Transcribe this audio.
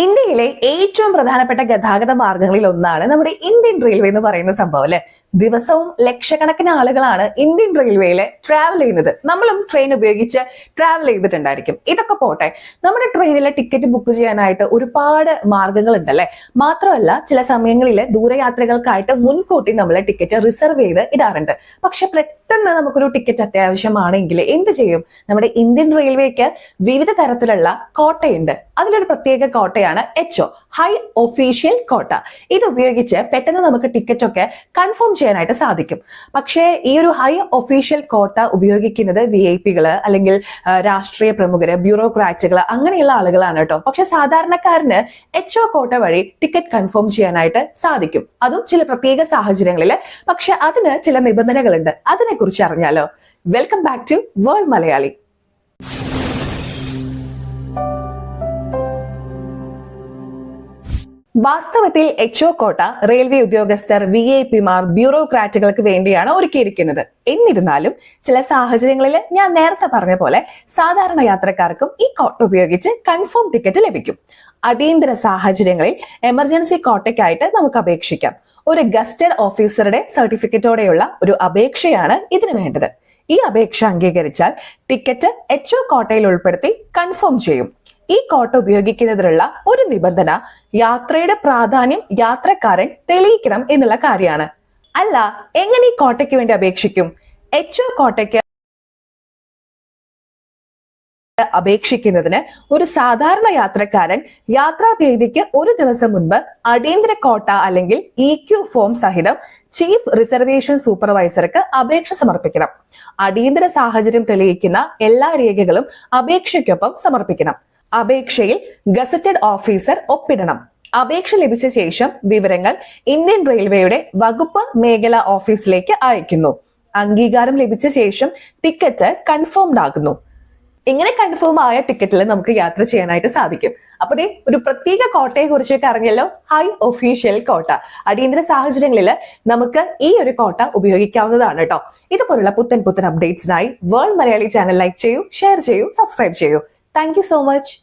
ഇന്ത്യയിലെ ഏറ്റവും പ്രധാനപ്പെട്ട ഗതാഗത മാർഗങ്ങളിൽ ഒന്നാണ് നമ്മുടെ ഇന്ത്യൻ റെയിൽവേ എന്ന് പറയുന്ന സംഭവം അല്ലെ? ദിവസവും ലക്ഷക്കണക്കിന് ആളുകളാണ് ഇന്ത്യൻ റെയിൽവേയിൽ ട്രാവൽ ചെയ്യുന്നത്. നമ്മളും ട്രെയിൻ ഉപയോഗിച്ച് ട്രാവൽ ചെയ്തിട്ടുണ്ടായിരിക്കും. ഇതൊക്കെ പോട്ടെ നമ്മുടെ ട്രെയിനിലെ ടിക്കറ്റ് ബുക്ക് ചെയ്യാനായിട്ട് ഒരുപാട് മാർഗങ്ങൾ ഉണ്ടല്ലേ മാത്രമല്ല ചില സമയങ്ങളിൽ ദൂരയാത്രകൾക്കായിട്ട് മുൻകൂട്ടി നമ്മൾ ടിക്കറ്റ് റിസർവ് ചെയ്ത് ഇടാറുണ്ട്. പക്ഷെ പെട്ടെന്ന് നമുക്കൊരു ടിക്കറ്റ് അത്യാവശ്യമാണെങ്കിൽ എന്ത് ചെയ്യും? നമ്മുടെ ഇന്ത്യൻ റെയിൽവേക്ക് വിവിധ തരത്തിലുള്ള കോട്ടയുണ്ട്. അതിലൊരു പ്രത്യേക കോട്ടയാണ് എച്ച് ഹൈ ഒഫീഷ്യൽ കോട്ട ഇത് ഉപയോഗിച്ച് പെട്ടെന്ന് നമുക്ക് ടിക്കറ്റ് ഒക്കെ കൺഫേം ചെയ്യാനായിട്ട് സാധിക്കും. പക്ഷേ ഈ ഒരു ഹൈ ഒഫീഷ്യൽ കോട്ട ഉപയോഗിക്കുന്നത് വി ഐ പികൾ അല്ലെങ്കിൽ രാഷ്ട്രീയ പ്രമുഖര് ബ്യൂറോക്രാറ്റുകൾ അങ്ങനെയുള്ള ആളുകളാണ് കേട്ടോ. പക്ഷെ സാധാരണക്കാരന് എച്ച് ഒ കോട്ട വഴി ടിക്കറ്റ് കൺഫേം ചെയ്യാനായിട്ട് സാധിക്കും. അതും ചില പ്രത്യേക സാഹചര്യങ്ങളിൽ പക്ഷെ അതിന് ചില നിബന്ധനകളുണ്ട്. അതിനെക്കുറിച്ച് അറിഞ്ഞാലോ? Welcome back to world Malayali. വാസ്തവത്തിൽ എച്ച് ഒ കോട്ട റെയിൽവേ ഉദ്യോഗസ്ഥർ വി ഐ പിമാർ ബ്യൂറോക്രാറ്റുകൾക്ക് വേണ്ടിയാണ് ഒരുക്കിയിരിക്കുന്നത്. എന്നിരുന്നാലും ചില സാഹചര്യങ്ങളിൽ ഞാൻ നേരത്തെ പറഞ്ഞ പോലെ സാധാരണ യാത്രക്കാർക്കും ഈ കോട്ട ഉപയോഗിച്ച് കൺഫേം ടിക്കറ്റ് ലഭിക്കും. അടിയന്തര സാഹചര്യങ്ങളിൽ എമർജൻസി കോട്ടയ്ക്കായിട്ട് നമുക്ക് അപേക്ഷിക്കാം. ഒരു ഗസ്റ്റഡ് ഓഫീസറുടെ സർട്ടിഫിക്കറ്റോടെയുള്ള ഒരു അപേക്ഷയാണ് ഇതിന് വേണ്ടത്. ഈ അപേക്ഷ അംഗീകരിച്ചാൽ ടിക്കറ്റ് എച്ച് ഒ കോട്ടയിൽ ഉൾപ്പെടുത്തി കൺഫേം ചെയ്യും. ഈ കോട്ട ഉപയോഗിക്കുന്നതിനുള്ള ഒരു നിബന്ധന യാത്രയുടെ പ്രാധാന്യം യാത്രക്കാരൻ തെളിയിക്കണം എന്നുള്ള കാര്യമാണ്. അല്ല എങ്ങനെ ഈ കോട്ടയ്ക്ക് വേണ്ടി അപേക്ഷിക്കും? എച്ച് ഒ കോട്ടയ്ക്ക് അപേക്ഷിക്കുന്നതിന് ഒരു സാധാരണ യാത്രക്കാരൻ യാത്രാ തീയതിക്ക് ഒരു ദിവസം മുൻപ് അടിയന്തര കോട്ട അല്ലെങ്കിൽ ഇ ക്യു ഫോം സഹിതം ചീഫ് റിസർവേഷൻ സൂപ്പർവൈസർക്ക് അപേക്ഷ സമർപ്പിക്കണം. അടിയന്തര സാഹചര്യം തെളിയിക്കുന്ന എല്ലാ രേഖകളും അപേക്ഷയ്ക്കൊപ്പം സമർപ്പിക്കണം. അപേക്ഷയിൽ ഗസറ്റഡ് ഓഫീസർ ഒപ്പിടണം. അപേക്ഷ ലഭിച്ച ശേഷം വിവരങ്ങൾ ഇന്ത്യൻ റെയിൽവേയുടെ വകുപ്പ് മേഖല ഓഫീസിലേക്ക് അയക്കുന്നു. അംഗീകാരം ലഭിച്ച ശേഷം ടിക്കറ്റ് കൺഫേംഡ് ആകുന്നു. ഇങ്ങനെ കൺഫേം ആയ ടിക്കറ്റിൽ നമുക്ക് യാത്ര ചെയ്യാനായിട്ട് സാധിക്കും. അപ്പൊ ദേ ഒരു പ്രത്യേക കോട്ടയെ കുറിച്ചൊക്കെ അറിഞ്ഞല്ലോ? ഹൈ ഒഫീഷ്യൽ കോട്ട. അടിയന്തര സാഹചര്യങ്ങളിൽ നമുക്ക് ഈ ഒരു കോട്ട ഉപയോഗിക്കാവുന്നതാണ് കേട്ടോ ഇതുപോലുള്ള പുത്തൻ പുത്തൻ അപ്ഡേറ്റ്സിനായി വേൾഡ് മലയാളി ചാനൽ ലൈക്ക് ചെയ്യൂ ഷെയർ ചെയ്യൂ സബ്സ്ക്രൈബ് ചെയ്യൂ. Thank you so much.